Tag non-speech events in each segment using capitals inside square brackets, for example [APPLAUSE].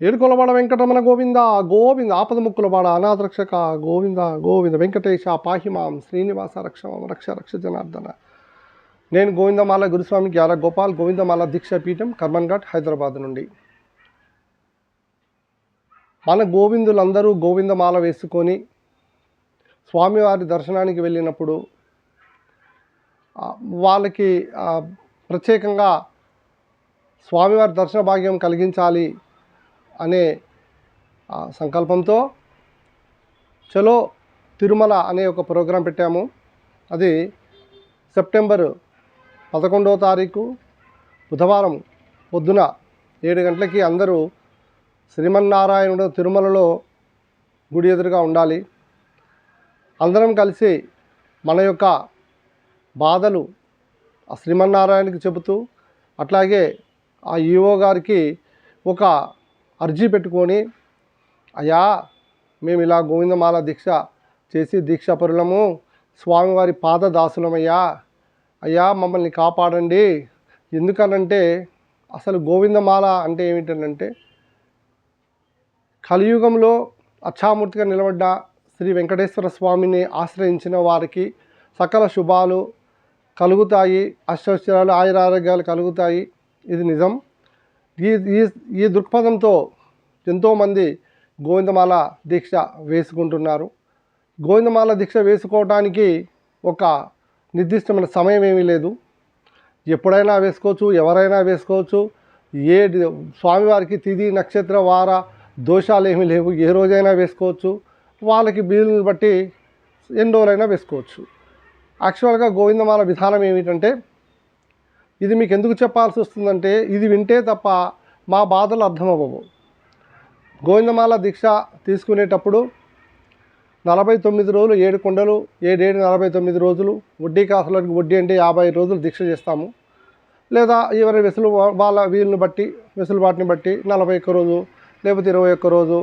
ఏడుకొలవాడ వెంకటరమణ గోవింద గోవింద ఆపద ముక్కులవాడ అనాథరక్షక గోవింద గోవింద వెంకటేశ పాహిమాం శ్రీనివాస రక్షమాం రక్ష రక్ష జనార్దన. నేను గోవిందమాల గురుస్వామి గ్యాల గోపాల్ గోవిందమాల దీక్షా పీఠం కర్మన్ఘాట్ హైదరాబాద్ నుండి. మన గోవిందులందరూ గోవిందమాల వేసుకొని స్వామివారి దర్శనానికి వెళ్ళినప్పుడు వాళ్ళకి ప్రత్యేకంగా స్వామివారి దర్శన భాగ్యం కలిగించాలి అనే ఆ, సంకల్పంతో చలో తిరుమల అనే ఒక ప్రోగ్రాం పెట్టాము. అది సెప్టెంబర్ పదకొండవ తారీఖు బుధవారం పొద్దున ఏడు గంటలకి అందరూ శ్రీమన్నారాయణుడు తిరుమలలో గుడి ఎదురుగా ఉండాలి. అందరం కలిసి మన యొక్క బాధలు ఆ శ్రీమన్నారాయణకి చెబుతూ అట్లాగే ఆ ఈఓ గారికి ఒక అర్జీ పెట్టుకొని అయ్యా మేము ఇలా గోవిందమాల దీక్ష చేసి దీక్షాపరులము స్వామివారి పాద దాసులమయ్యా. అయ్యా మమ్మల్ని కాపాడండి. ఎందుకనంటే అసలు గోవిందమాల అంటే ఏమిటంటే కలియుగంలో అచ్చామూర్తిగా నిలబడ్డ శ్రీ వెంకటేశ్వర స్వామిని ఆశ్రయించిన వారికి సకల శుభాలు కలుగుతాయి. అష్టైశ్వర్యాలు ఆయురారోగ్యాలు కలుగుతాయి. ఇది నిజం. ఈ ఈ ఈ దృక్పథంతో ఎంతోమంది గోవిందమాల దీక్ష వేసుకుంటున్నారు. గోవిందమాల దీక్ష వేసుకోవడానికి ఒక నిర్దిష్టమైన సమయం ఏమీ లేదు. ఎప్పుడైనా వేసుకోవచ్చు ఎవరైనా వేసుకోవచ్చు. ఏ స్వామివారికి తిది నక్షత్ర వార దోషాలు ఏమీ లేవు. ఏ రోజైనా వేసుకోవచ్చు. వాళ్ళకి వీలుని బట్టి ఎన్ని రోజులైనా వేసుకోవచ్చు. యాక్చువల్గా గోవిందమాల విధానం ఏమిటంటే ఇది మీకు ఎందుకు చెప్పాల్సి వస్తుందంటే ఇది వింటే తప్ప మా బాధలు అర్థమవ్వవు. గోవిందమాల దీక్ష తీసుకునేటప్పుడు నలభై తొమ్మిది రోజులు ఏడు కొండలు ఏడేడు నలభై తొమ్మిది రోజులు వడ్డీ కాసులకు వడ్డీ అంటే యాభై రోజులు దీక్ష చేస్తాము. లేదా ఎవరి వెసులు వాళ్ళ వీళ్ళని బట్టి వెసులుబాటుని బట్టి నలభై ఒక్క రోజు లేకపోతే ఇరవై ఒక్క రోజు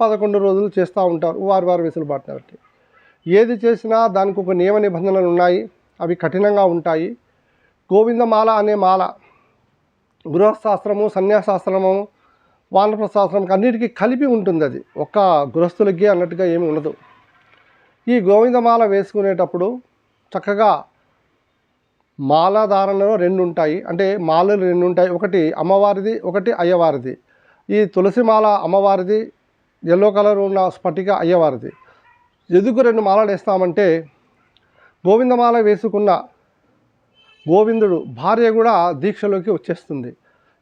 పదకొండు రోజులు చేస్తూ ఉంటారు వారి వారి వెసులుబాటుని బట్టి. ఏది చేసినా దానికి ఒక నియమ నిబంధనలు ఉన్నాయి అవి కఠినంగా ఉంటాయి. గోవిందమాల అనే మాల. గృహశాస్త్రము సన్యాసాశ్రమము వానప్రశాస్త్రం అన్నిటికీ కలిపి ఉంటుంది అది. ఒక్క గృహస్థులకి అన్నట్టుగా ఏమి ఉండదు. ఈ గోవిందమాల వేసుకునేటప్పుడు చక్కగా మాల ధారణలో రెండు ఉంటాయి అంటే మాలలు రెండు ఉంటాయి ఒకటి అమ్మవారిది ఒకటి అయ్యవారిది. ఈ తులసి మాల అమ్మవారిది ఎల్లో కలర్ ఉన్న స్ఫటిక అయ్యవారిది. ఎందుకు రెండు మాలలు వేస్తామంటే గోవిందమాల వేసుకున్న గోవిందుడు భార్య కూడా దీక్షలోకి వచ్చేస్తుంది.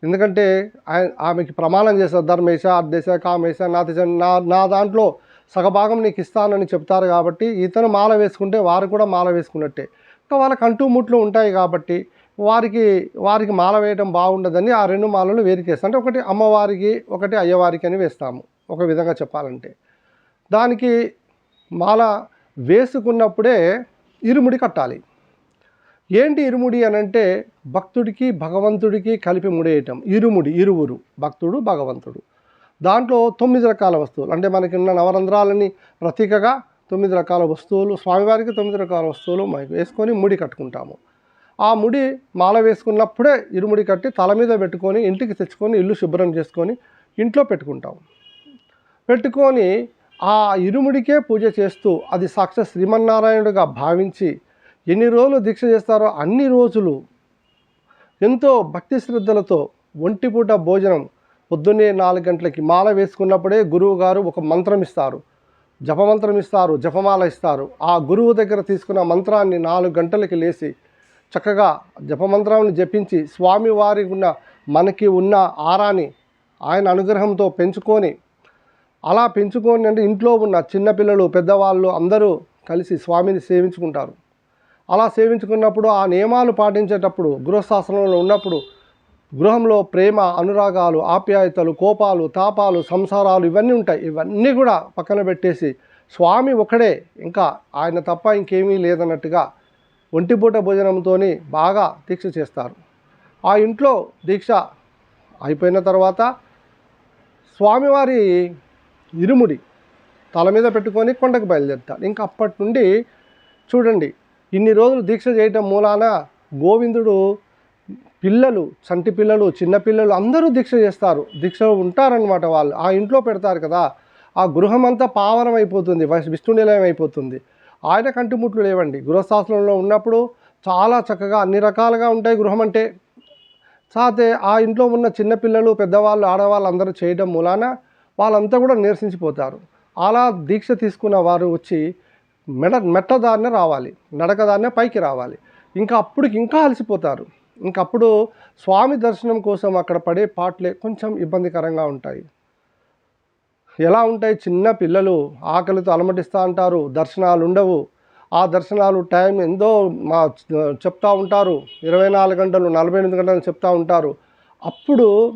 ఎందుకంటే ఆయ- ఆమెకి ప్రమాణం చేశారు. ధర్మేశ అర్ధేశ కామేశ నా నా నా దాంట్లో సగభాగం నీకు ఇస్తానని చెప్తారు కాబట్టి ఇతను మాల వేసుకుంటే వారు కూడా మాల వేసుకున్నట్టే. ఇంకా వాళ్ళకి అంటూ ముట్లు ఉంటాయి కాబట్టి వారికి వారికి మాల వేయడం బాగుండదని ఆ రెండు మాలలు వేరికేస్తాం అంటే ఒకటి అమ్మవారికి ఒకటి అయ్యవారికి అని వేస్తాము. ఒక విధంగా చెప్పాలంటే. దానికి మాల వేసుకున్నప్పుడే ఇరుముడి కట్టాలి. ఏంటి ఇరుముడి అని అంటే భక్తుడికి భగవంతుడికి కలిపి ముడేయటం. ఇరుముడి ఇరువురు భక్తుడు భగవంతుడు. దాంట్లో తొమ్మిది రకాల వస్తువులు. అంటే మనకి ఉన్న నవరంధ్రాలని ప్రతీకగా తొమ్మిది రకాల వస్తువులు స్వామివారికి తొమ్మిది రకాల వస్తువులు మనకి వేసుకొని ముడి కట్టుకుంటాము. ఆ ముడి మాల వేసుకున్నప్పుడే ఇరుముడి కట్టి తల మీద పెట్టుకొని ఇంటికి తెచ్చుకొని ఇల్లు శుభ్రం చేసుకొని ఇంట్లో పెట్టుకుంటాం పెట్టుకొని ఆ ఇరుముడికే పూజ చేస్తూ అది సాక్షాత్ శ్రీమన్నారాయణుడిగా భావించి ఎన్ని రోజులు దీక్ష చేస్తారో అన్ని రోజులు ఎంతో భక్తి శ్రద్ధలతో ఒంటిపూట భోజనం పొద్దున్నే నాలుగు గంటలకి మాల వేసుకున్నప్పుడే గురువు గారు ఒక మంత్రం ఇస్తారు. జపమంత్రం ఇస్తారు జపమాల ఇస్తారు. ఆ గురువు దగ్గర తీసుకున్న మంత్రాన్ని నాలుగు గంటలకి లేచి చక్కగా జపమంత్రాన్ని జపించి స్వామివారి ఉన్న మనకి ఉన్న ఆరాని ఆయన అనుగ్రహంతో పెంచుకొని అలా పెంచుకొని అంటే ఇంట్లో ఉన్న చిన్నపిల్లలు పెద్దవాళ్ళు అందరూ కలిసి స్వామిని సేవించుకుంటారు. అలా సేవించుకున్నప్పుడు ఆ నియమాలు పాటించేటప్పుడు గృహశాసనంలో ఉన్నప్పుడు గృహంలో ప్రేమ అనురాగాలు ఆప్యాయతలు కోపాలు తాపాలు సంసారాలు ఇవన్నీ ఉంటాయి. ఇవన్నీ కూడా పక్కన పెట్టేసి స్వామి ఒకడే ఇంకా ఆయన తప్ప ఇంకేమీ లేదన్నట్టుగా ఒంటిపూట భోజనంతో బాగా దీక్ష చేస్తారు. ఆ ఇంట్లో దీక్ష అయిపోయిన తర్వాత స్వామివారి ఇరుముడి తల మీద పెట్టుకొని కొండకు బయలుదేరుతారు. ఇంకా అప్పటి నుండి చూడండి ఇన్ని రోజులు దీక్ష చేయటం మూలాన గోవిందుడు పిల్లలు చంటి పిల్లలు చిన్నపిల్లలు అందరూ దీక్ష చేస్తారు. దీక్షలో ఉంటారనమాట వాళ్ళు. ఆ ఇంట్లో పెడతారు కదా. ఆ గృహం అంతా పావనం అయిపోతుంది. విష్ణు నిలయం అయిపోతుంది. ఆయన కంటిముట్లు లేవండి. గృహశాస్త్రంలో ఉన్నప్పుడు చాలా చక్కగా అన్ని రకాలుగా ఉంటాయి గృహం అంటే సాతే ఆ ఇంట్లో ఉన్న చిన్నపిల్లలు పెద్దవాళ్ళు ఆడవాళ్ళు అందరూ చేయడం మూలాన వాళ్ళంతా కూడా నీరసించిపోతారు. అలా దీక్ష తీసుకున్న వారు వచ్చి మెడ మెట్టదారినే రావాలి నడకదారినే పైకి రావాలి. ఇంకా అప్పటికి ఇంకా అలసిపోతారు. ఇంకప్పుడు స్వామి దర్శనం కోసం అక్కడ పడే పాటలే కొంచెం ఇబ్బందికరంగా ఉంటాయి. ఎలా ఉంటాయి? చిన్న పిల్లలు ఆకలితో అలమటిస్తూ అంటారు దర్శనాలు ఉండవు. ఆ దర్శనాలు టైం ఎంతో మా చెప్తూ ఉంటారు. ఇరవై నాలుగు గంటలు నలభై ఎనిమిది గంటలు చెప్తూ ఉంటారు. అప్పుడు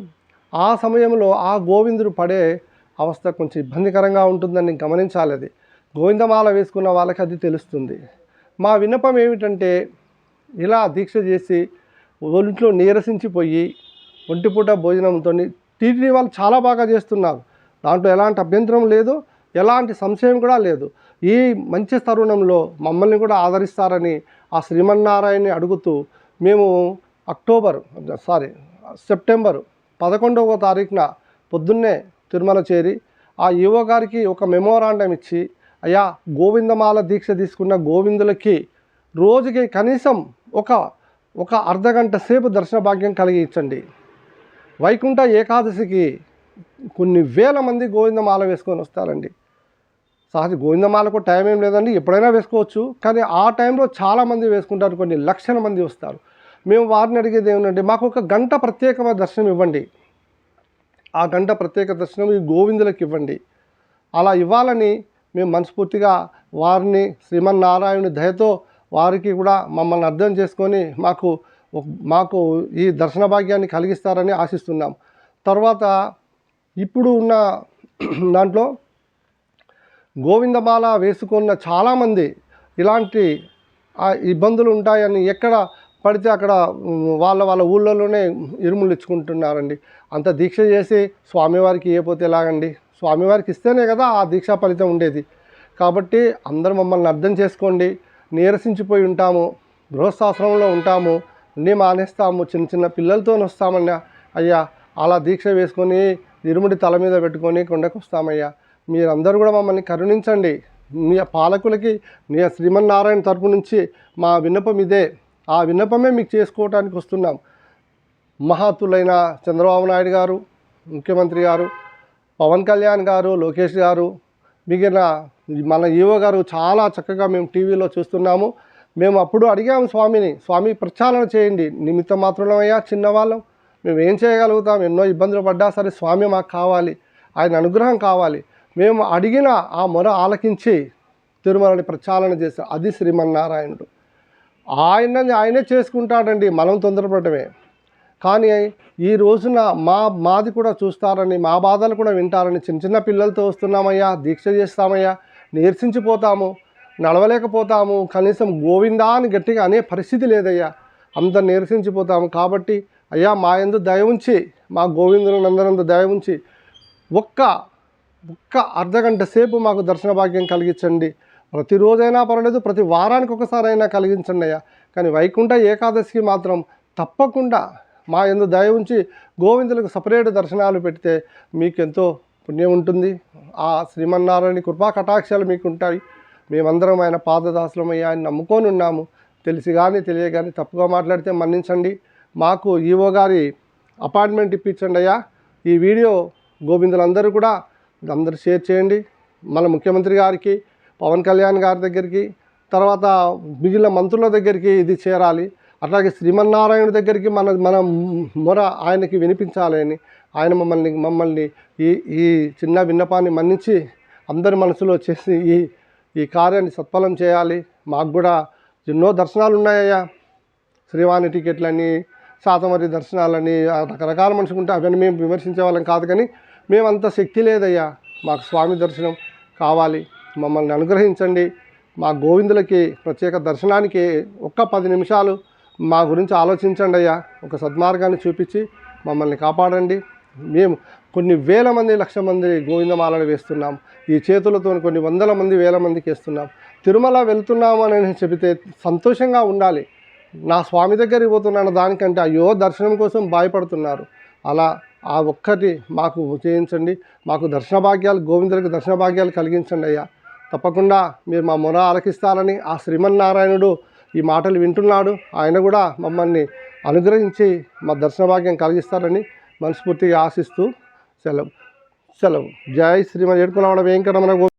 ఆ సమయంలో ఆ గోవిందుడు పడే అవస్థ కొంచెం ఇబ్బందికరంగా ఉంటుందని గమనించాలి అది. గోవిందమాల వేసుకున్న వాళ్ళకి అది తెలుస్తుంది. మా విన్నపం ఏమిటంటే ఇలా దీక్ష చేసి ఒంట్లో నీరసించిపోయి ఒంటిపూట భోజనంతో టీటీడీ వాళ్ళు చాలా బాగా చేస్తున్నారు. దాంట్లో ఎలాంటి అభ్యంతరం లేదు ఎలాంటి సంశయం కూడా లేదు. ఈ మంచి తరుణంలో మమ్మల్ని కూడా ఆదరిస్తారని ఆ శ్రీమన్నారాయణని అడుగుతూ మేము అక్టోబర్ సారీ సెప్టెంబర్ పదకొండవ తారీఖున పొద్దున్నే తిరుమల చేరి ఆ ఈవో గారికి ఒక మెమోరాండం ఇచ్చి అయ్యా గోవిందమాల దీక్ష తీసుకున్న గోవిందులకి రోజుకి కనీసం ఒక ఒక అర్ధగంట సేపు దర్శన భాగ్యం కలిగించండి వైకుంఠ ఏకాదశికి కొన్ని వేల మంది గోవిందమాల వేసుకొని వస్తారండి. సహజ గోవిందమాలకు టైం ఏం లేదండి ఎప్పుడైనా వేసుకోవచ్చు కానీ ఆ టైంలో చాలామంది వేసుకుంటారు కొన్ని లక్షల మంది వస్తారు. మేము వారిని అడిగేది ఏమంటే మాకు ఒక గంట ప్రత్యేకమైన దర్శనం ఇవ్వండి. ఆ గంట ప్రత్యేక దర్శనం ఈ గోవిందులకు ఇవ్వండి. అలా ఇవ్వాలని మేము మనస్ఫూర్తిగా వారిని శ్రీమన్నారాయణుని దయతో వారికి కూడా మమ్మల్ని అర్థం చేసుకొని మాకు మాకు ఈ దర్శన భాగ్యాన్ని కలిగిస్తారని ఆశిస్తున్నాం. తర్వాత ఇప్పుడు ఉన్న [CLEARS THROAT] దాంట్లో గోవిందమాల వేసుకున్న చాలామంది ఇలాంటి ఇబ్బందులు ఉంటాయని ఎక్కడ పడితే అక్కడ వాళ్ళ వాళ్ళ ఊళ్ళలోనే ఇరుములు ఇచ్చుకుంటున్నారండి. అంత దీక్ష చేసి స్వామివారికి ఇవ్వకపోతే ఎలాగండి? స్వామివారికి ఇస్తేనే కదా ఆ దీక్షా ఫలితం ఉండేది. కాబట్టి అందరూ మమ్మల్ని అర్థం చేసుకోండి. నీరసించిపోయి ఉంటాము. గృహస్థాశ్రమంలో ఉంటాము. అన్నీ మానేస్తాము. చిన్న చిన్న పిల్లలతో వస్తామన్నా. అయ్యా అలా దీక్ష వేసుకొని ఇరుముడి తల మీద పెట్టుకొని కొండకు వస్తామయ్యా. మీరందరూ కూడా మమ్మల్ని కరుణించండి. మీ పాలకులకి మీ శ్రీమన్నారాయణ తరపు నుంచి మా విన్నపం ఇదే. ఆ విన్నపమే మీకు చేసుకోవటానికి వస్తున్నాం. మహాతులైన చంద్రబాబు నాయుడు గారు ముఖ్యమంత్రి గారు పవన్ కళ్యాణ్ గారు లోకేష్ గారు మిగిలిన మన ఈవో గారు చాలా చక్కగా మేము టీవీలో చూస్తున్నాము. మేము అప్పుడు అడిగాము స్వామిని స్వామి ప్రక్షాళన చేయండి. నిమిత్త మాత్రమయ్యా చిన్నవాళ్ళం? మేము ఏం చేయగలుగుతాం? ఎన్నో ఇబ్బందులు పడ్డా సరే స్వామి మాకు కావాలి. ఆయన అనుగ్రహం కావాలి. మేము అడిగిన ఆ మొర ఆలకించి తిరుమలని ప్రక్షాళన చేశాం అది శ్రీమన్నారాయణుడు. ఆయనని ఆయనే చేసుకుంటాడండి. మనం తొందరపడమే కానీ ఈ రోజున మా మాది కూడా చూస్తారని మా బాధలు కూడా వింటారని చిన్న చిన్న పిల్లలతో వస్తున్నామయ్యా దీక్ష చేస్తామయ్యా నీరసించిపోతాము నడవలేకపోతాము కనీసం గోవిందా అని గట్టిగా అనే పరిస్థితి లేదయ్యా. అంత నీరసించిపోతాము కాబట్టి అయ్యా మా ఎందు దయ ఉంచి మా గోవిందులను అందరందు దయ ఉంచి ఒక్క ఒక్క అర్ధగంట సేపు మాకు దర్శన భాగ్యం కలిగించండి. ప్రతిరోజైనా పర్వాలేదు ప్రతి వారానికి ఒకసారైనా కలిగించండి అయ్యా. కానీ వైకుంఠ ఏకాదశికి మాత్రం తప్పకుండా మా ఎందు దయ ఉంచి గోవిందులకు సపరేట్ దర్శనాలు పెడితే మీకెంతో పుణ్యం ఉంటుంది. ఆ శ్రీమన్నారాయణ కృపా కటాక్షాలు మీకు ఉంటాయి మేమందరం ఆయన పాదదాసులమయ్యా ఆయన నమ్ముకొని ఉన్నాము. తెలిసి కానీ తెలియగాని తప్పుగా మాట్లాడితే మన్నించండి. మాకు ఈవో గారి అపాయింట్మెంట్ ఇప్పించండి అయ్యా. ఈ వీడియో గోవిందులందరూ కూడా అందరూ షేర్ చేయండి. మన ముఖ్యమంత్రి గారికి పవన్ కళ్యాణ్ గారి దగ్గరికి తర్వాత మిగిలిన మంత్రుల దగ్గరికి ఇది చేరాలి. అట్లాగే శ్రీమన్నారాయణ దగ్గరికి మన మన మొర ఆయనకి వినిపించాలని ఆయన మమ్మల్ని మమ్మల్ని ఈ ఈ చిన్న విన్నపాన్ని మన్నించి అందరి మనసులో చేసి ఈ ఈ కార్యాన్ని సత్ఫలం చేయాలి. మాకు కూడా ఎన్నో దర్శనాలు ఉన్నాయ్యా శ్రీవాణి టికెట్లని శాతమరి దర్శనాలని రకరకాల మనుషులు ఉంటే అవన్నీ మేము విమర్శించే వాళ్ళం కాదు కానీ మేమంత శక్తి లేదయ్యా. మాకు స్వామి దర్శనం కావాలి. మమ్మల్ని అనుగ్రహించండి. మా గోవిందులకి ప్రత్యేక దర్శనానికి ఒక్క పది నిమిషాలు మా గురించి ఆలోచించండి అయ్యా. ఒక సద్మార్గాన్ని చూపించి మమ్మల్ని కాపాడండి. మేము కొన్ని వేల మంది లక్ష మంది గోవిందమాలను వేస్తున్నాం. ఈ చేతులతో కొన్ని వందల మంది వేల మందికి వేస్తున్నాం. తిరుమల వెళ్తున్నాము అని చెబితే సంతోషంగా ఉండాలి. నా స్వామి దగ్గరికి పోతున్నాను దానికంటే అయ్యో దర్శనం కోసం భయపడుతున్నారు. అలా ఆ ఒక్కటి మాకు చేయించండి మాకు దర్శన భాగ్యాలు గోవిందులకు దర్శన భాగ్యాలు కలిగించండి అయ్యా. తప్పకుండా మీరు మా మొర ఆలకిస్తారని ఆ శ్రీమన్నారాయణుడు ఈ మాటలు వింటున్నాడు. ఆయన కూడా మమ్మల్ని అనుగ్రహించి మా దర్శన భాగ్యం కలిగిస్తారని మనస్ఫూర్తిగా ఆశిస్తూ సెలవు. సెలవు. జై శ్రీమతి ఏడుకులవాడ వెంకటరమణ